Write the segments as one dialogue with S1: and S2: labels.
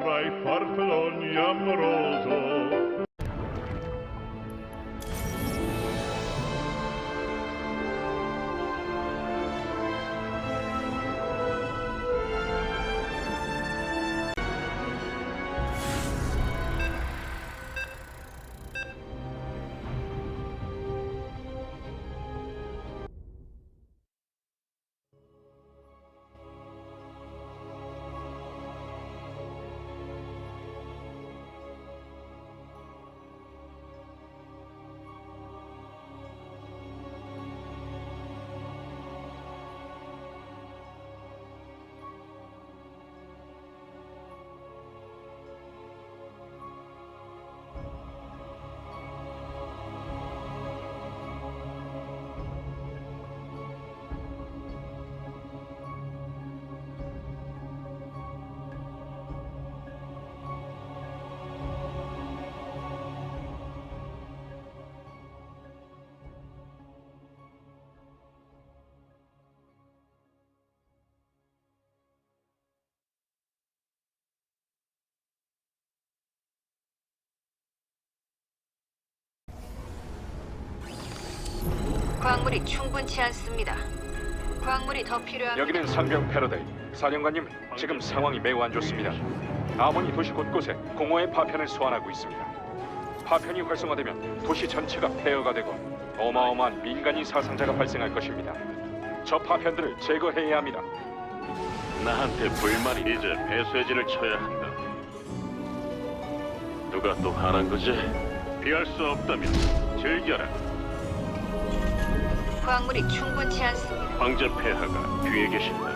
S1: ormai far Polonia amoroso
S2: 광물이 충분치 않습니다. 광물이 더 필요합니다.
S3: 여기는 상병 패러데이. 사령관님, 지금 상황이 매우 안 좋습니다. 아몬이 도시 곳곳에 공허의 파편을 소환하고 있습니다. 파편이 활성화되면 도시 전체가 폐허가 되고 어마어마한 민간인 사상자가 발생할 것입니다. 저 파편들을 제거해야 합니다.
S4: 나한테 불만이 이제 배쇄진을 쳐야 한다. 누가 또 하는 거지? 피할 수 없다면 즐겨라.
S2: 광물이 충분치 않습니다.
S4: 황제 폐하가 뒤에 계신다.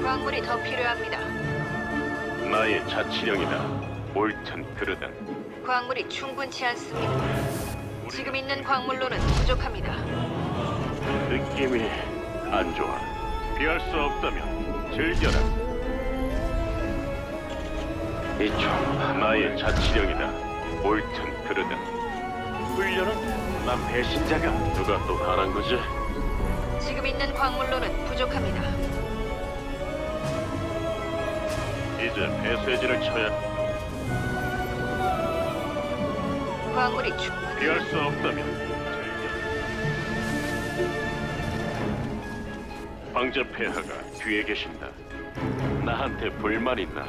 S2: 광물이 더 필요합니다.
S4: 나의 자치령이다. 옳든 그르든
S2: 광물이 충분치 않습니다. 지금 있는 광물로는 부족합니다.
S4: 느낌이 안 좋아. 피할 수 없다면 즐겨라. 이총 나의 자치령이다. 옳든 그르든 훈련은 난 배신자가 누가 또 하는 거지?
S2: 지금 있는 광물로는 부족합니다.
S4: 이제 배쇄진을 쳐야
S2: 광물이 충
S4: 피할 수 없다면 황제 폐하가 뒤에 계신다. 나한테 불만 있나?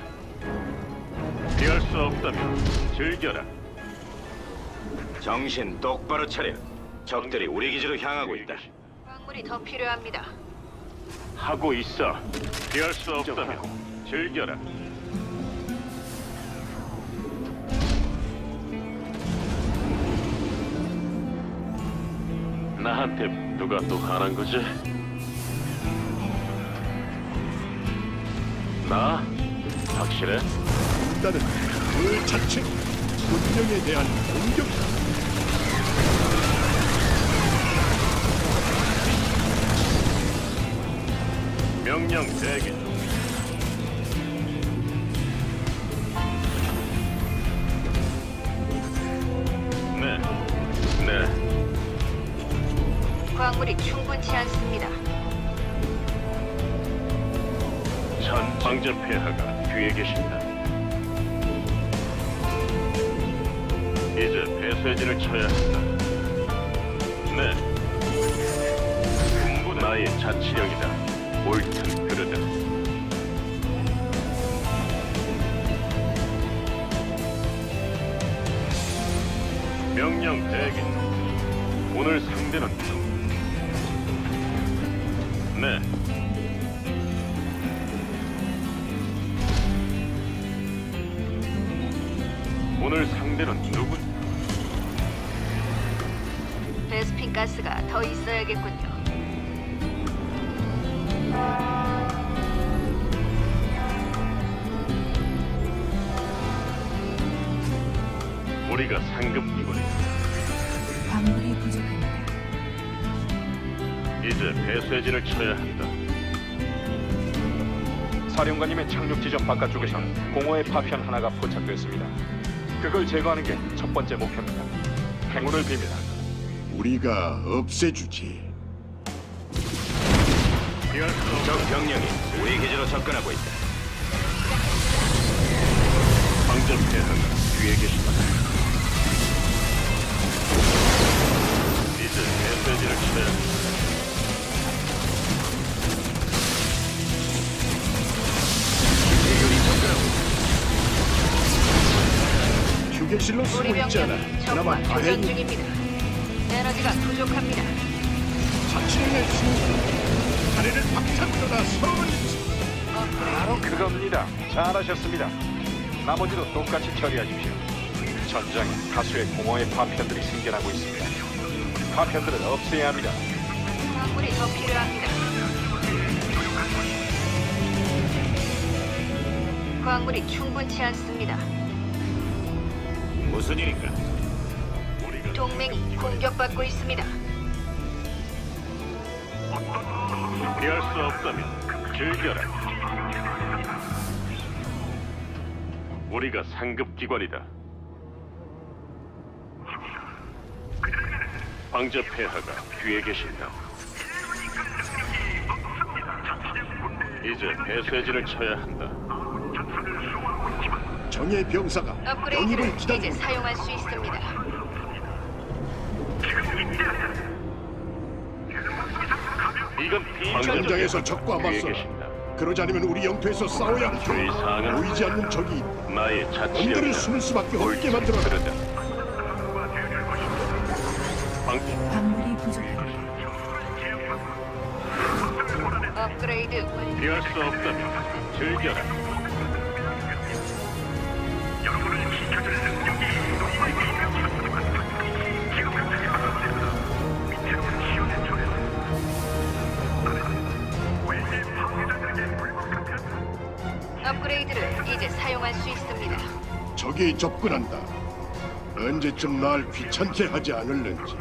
S4: 피할 수 없다면 즐겨라.
S5: 정신 똑바로 차려. 적들이 우리 기지로 향하고 있다.
S2: 광물이 더 필요합니다.
S4: 하고 있어. 피할 수 없다면 즐겨라. 나한테 누가 또 하는 거지? 나? 확실해?
S1: 일단은 그 자체 운명에 대한 공격이다.
S4: 명령 대기 중. 네, 네.
S2: 광물이 충분치 않습니다.
S4: 전 황제 폐하가 뒤에 계신다. 이제 배쇄진을 쳐야 한다. 네. 군부 나의 자치령이다. 옳든 그르든. 명령 대기. 오늘 상대는? 네. 오늘 상대는 누구?
S2: 베스핀 가스가 더 있어야겠군요.
S4: 상급 기관이다.
S6: 광물이 부족합니다.
S4: 이제 배쇄진을 쳐야 한다.
S3: 사령관님의 착륙 지점 바깥쪽에선 공허의 파편 하나가 포착됐습니다. 그걸 제거하는 게 첫 번째 목표입니다. 행운을 빕니다.
S1: 우리가 없애주지.
S5: 적 병력이 우리 기지로 접근하고 있다.
S4: 방전 폐하가 뒤에 계신다.
S1: 쓰고
S2: 우리
S1: 있지 않아.
S2: 병력이 적과
S1: 그나마
S2: 교전
S1: 다행히
S2: 중입니다. 에너지가 부족합니다.
S1: 자치령의 수 하늘을 박차고 떠나 성을
S3: 바로 그겁니다. 잘하셨습니다. 나머지도 똑같이 처리하십시오. 전장에 다수의 공허의 파편들이 생겨나고 있습니다. 파편들은 없애야 합니다.
S2: 광물이 더 필요합니다. 광물이 충분치 않습니다.
S5: 무슨 일인가?
S2: 동맹이 공격받고 있습니다.
S4: 피할 수 없다면 즐겨라. 우리가 상급 기관이다. 황제 폐하가 뒤에 계신다. 이제 배쇄진을 쳐야 한다.
S1: 정의 병사가
S2: 업그레이드를
S1: 영입을
S2: 이제
S1: 기다리고
S2: 사용할 수 있습니다.
S4: 이건
S1: 전장에서 적과.
S4: 계신다.
S1: 그러지 않으면 우리 영토에서 싸워야 할
S4: 주의
S1: 테니
S4: 사항은
S1: 보이지 않는 적이 있다.
S4: 나의
S1: 놈들을
S4: 자치령이다.
S1: 숨을 수밖에 없게 만들어라.
S4: 그러다. 황
S6: 광물이 부족합니다.
S2: 업그레이드 완료.
S4: 피할 수 없다면 즐겨라.
S2: 사용할 수 있습니다.
S1: 적이 접근한다. 언제쯤 날 귀찮게 하지 않을는지.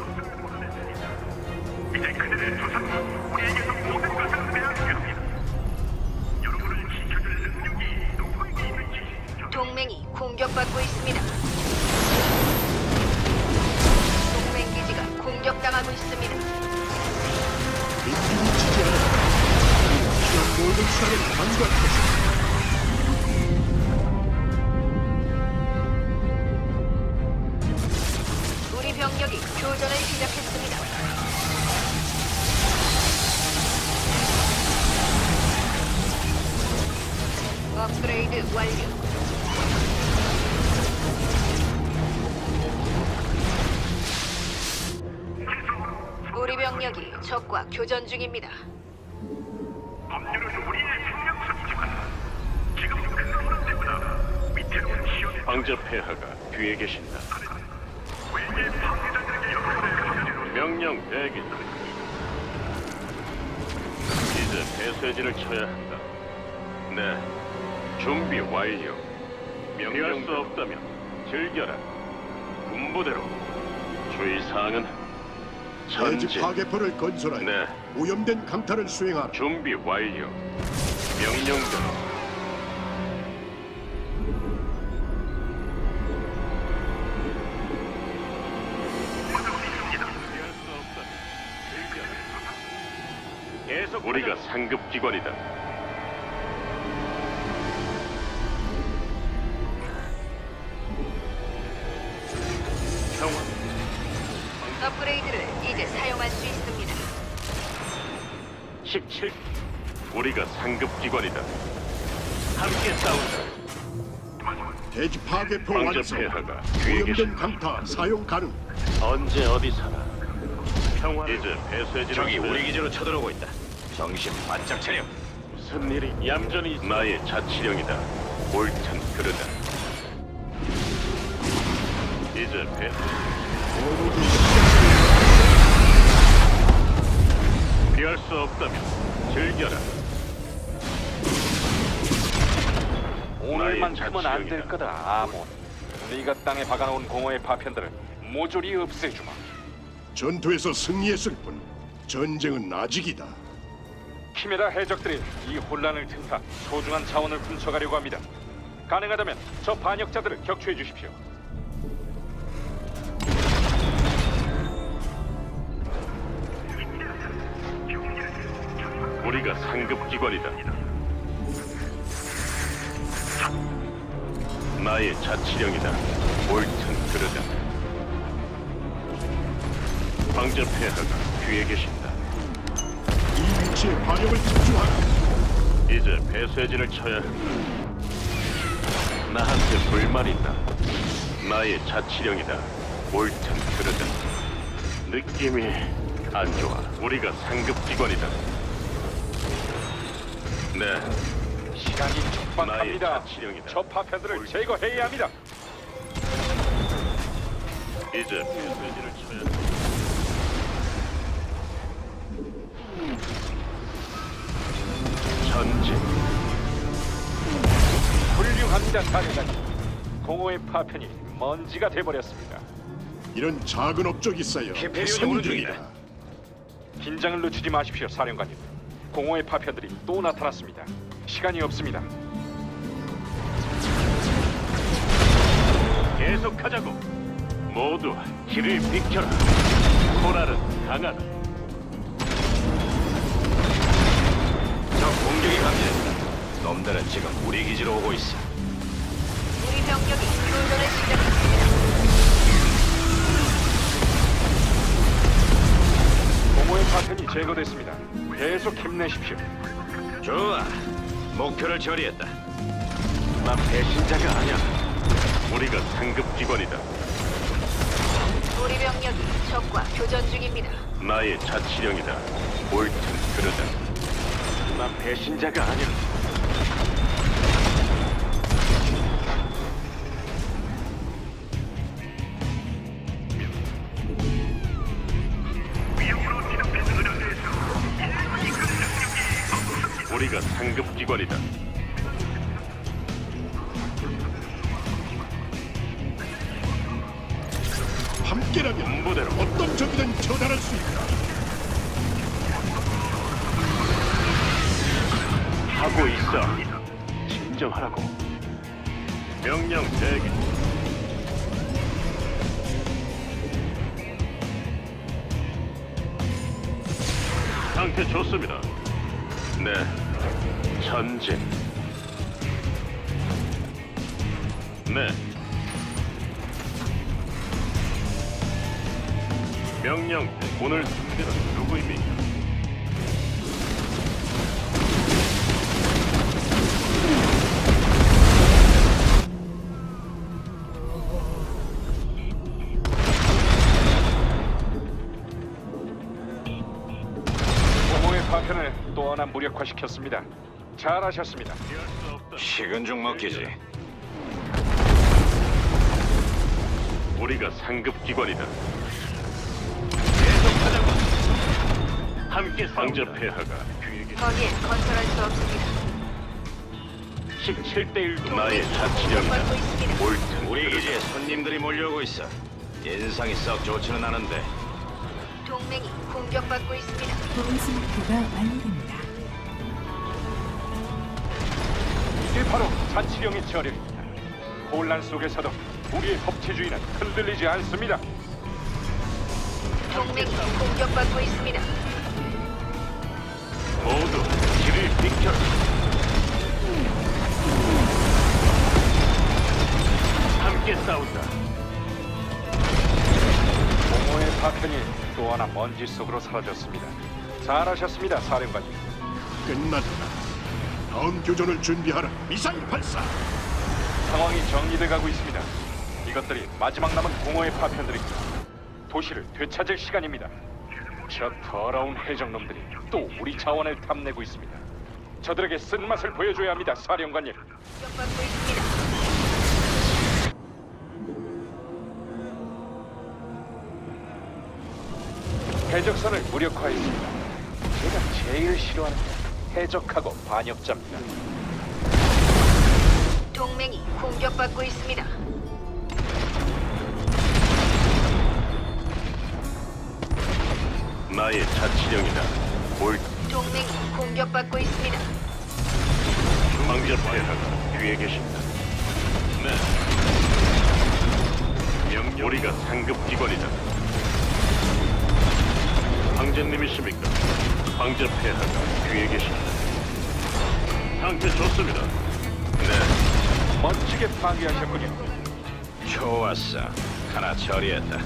S2: 업그레이드 완료. 우리 병력이 적과 교전 중입니다.
S4: 황제 폐하가 뒤에 계신다. 명령 대기. 이제 배쇄진을 쳐야 한다. 네, 준비 완료. 명령 수 없다면 즐겨라. 군부대로. 주의 사항은
S1: 대지
S4: 전진.
S1: 파괴포를 건설하여
S4: 네.
S1: 오염된 강탈을 수행하라.
S4: 준비 완료. 명령대로. 계속 우리가 상급 기관이다.
S2: 업그레이드를 이제 사용할 수 있습니다.
S4: 17. 우리가 상급 기관이다. 함께 싸우자.
S1: 대지 파괴포 완성.
S4: 폐하가 뒤에
S1: 오염된
S4: 계신다.
S1: 강타 사용 가능.
S4: 언제 어디 살아? 평화. 이제 배쇄진
S5: 저기 우리 기지로 쳐들어오고 있다. 정신 바짝 차려.
S4: 무슨 일이 얌전히 나의 자치령이다. 옳든 그르다. 이제 배 피할 수 없다면 즐겨라.
S3: 오늘만큼은 안 될. 거다, 아몬. 네가 땅에 박아놓은 공허의 파편들을 모조리 없애주마.
S1: 전투에서 승리했을 뿐 전쟁은 아직이다.
S3: 키메라 해적들이 이 혼란을 틈타 소중한 자원을 훔쳐가려고 합니다. 가능하다면 저 반역자들을 격추해 주십시오.
S4: 우리가 상급 기관이다. 나의 자치령이다. 옳든 그르다. 황제 폐하가 뒤에 계신다.
S1: 이 위치에 반역을 집중하라.
S4: 이제 배쇄진을 쳐야 한다. 나한테 불만 있다. 나의 자치령이다. 옳든 그르다. 느낌이 안 좋아. 우리가 상급 기관이다. 네,
S3: 시간이 촉박합니다.
S4: 자치령이다.
S3: 저 파편들을 제거해야 합니다.
S4: 이제 쳐야 한다. 전진.
S3: 훌륭합니다, 사령관님. 공허의 파편이 먼지가 돼버렸습니다.
S1: 이런 작은 업적이 쌓여
S5: 히페리온이 오는
S1: 성중이다.
S3: 긴장을 늦추지 마십시오, 사령관님. 공허의 파편들이 또 나타났습니다. 시간이 없습니다.
S4: 계속하자고. 모두 길을 비켜라. 코랄은 강하다.
S5: 적 공격이 감지된다. 놈들은 지금 우리 기지로 오고 있어.
S2: 우리 병력이 교전을 시작했습니다.
S3: 공허의 파편이 제거됐습니다. 계속 힘내십시오.
S5: 좋아. 목표를 처리했다.
S4: 난 배신자가 아니야. 우리가 상급 기관이다.
S2: 우리 병력이 적과 교전 중입니다.
S4: 나의 자치령이다. 옳든 그르다. 난 배신자가 아니야. 기관이다.
S1: 함께라면
S4: 군부대로
S1: 어떤 적이든 처단할 수 있다.
S4: 하고 있어. 진정하라고. 명령 대기. 상태 좋습니다. 네. 전진. 네. 명령 오늘 승리는 누구입니까?
S3: 공허의 파편을 또 하나 무력화시켰습니다. 잘하셨습니다.
S5: 식은 죽 먹기지.
S4: 우리가 상급 기관이다. 함께 황제 폐하가
S2: 거기에 건설할 수 없습니다.
S4: 17대 1도 나의
S2: 공격받고
S4: 자치령이다.
S2: 있습니다.
S4: 옳든
S5: 우리. 기지에 손님들이 몰려오고 있어. 인상이 썩 좋지는 않은데
S2: 동맹이 공격받고 있습니다.
S6: 보너스 목표가 완료됩니다.
S3: 이게 바로 자치령의 저력입니다. 혼란 속에서도 우리의 법치주의는 흔들리지 않습니다.
S2: 동맹이 공격받고 있습니다.
S4: 모두 길을 비켜라. 함께 싸운다.
S3: 공허의 파편이 또 하나 먼지 속으로 사라졌습니다. 잘하셨습니다, 사령관님.
S1: 끝났다. 다음 교전을 준비하라. 미사일 발사.
S3: 상황이 정리돼 가고 있습니다. 이것들이 마지막 남은 공허의 파편들입니다. 도시를 되찾을 시간입니다. 저 더러운 해적놈들이 또 우리 자원을 탐내고 있습니다. 저들에게 쓴맛을 보여줘야 합니다, 사령관님. 해적선을 무력화했습니다. 제가 제일 싫어하는 게 해적하고 반역자입니다.
S2: 동맹이 공격받고 있습니다.
S4: 나의 자치령이다. 옳
S2: 동맹이 공격받고 있습니다.
S4: 황제 폐하가 뒤에 계신다. 네. 우리가 상급 기관이다. 황제님이십니까? 황제 폐하가 뒤에 계신다. 상태 좋습니다. 네.
S3: 멋지게 파괴하셨군요.
S5: 좋았어. 하나 처리했다.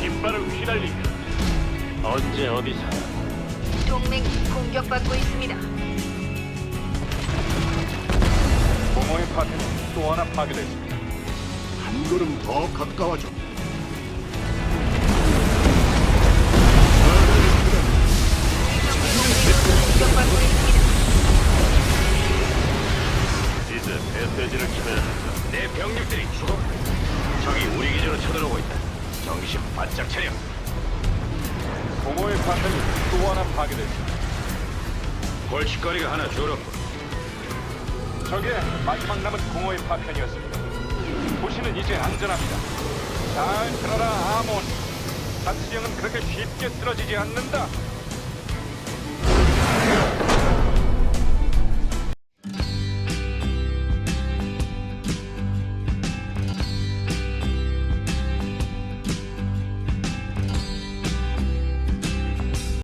S4: 깃발을 휘날리며 언제 어디서
S2: 동맹이 공격받고 있습니다.
S3: 공허의 파편이 또 하나 파괴됐습니다.
S1: 한 걸음 더 가까워져.
S2: 공격받고 있습니다.
S4: 이제 메시지를 한다.
S5: 내 병력들이 죽어. 적이 우리 기지로 쳐들어오고 있다. 정신 바짝 차려.
S3: 파편이 또 하나 파괴됐습니다.
S5: 골칫거리가 하나 줄었고.
S3: 저게 마지막 남은 공허의 파편이었습니다. 도시는 이제 안전합니다. 잘 들어라 아몬. 자치령은 그렇게 쉽게 쓰러지지 않는다.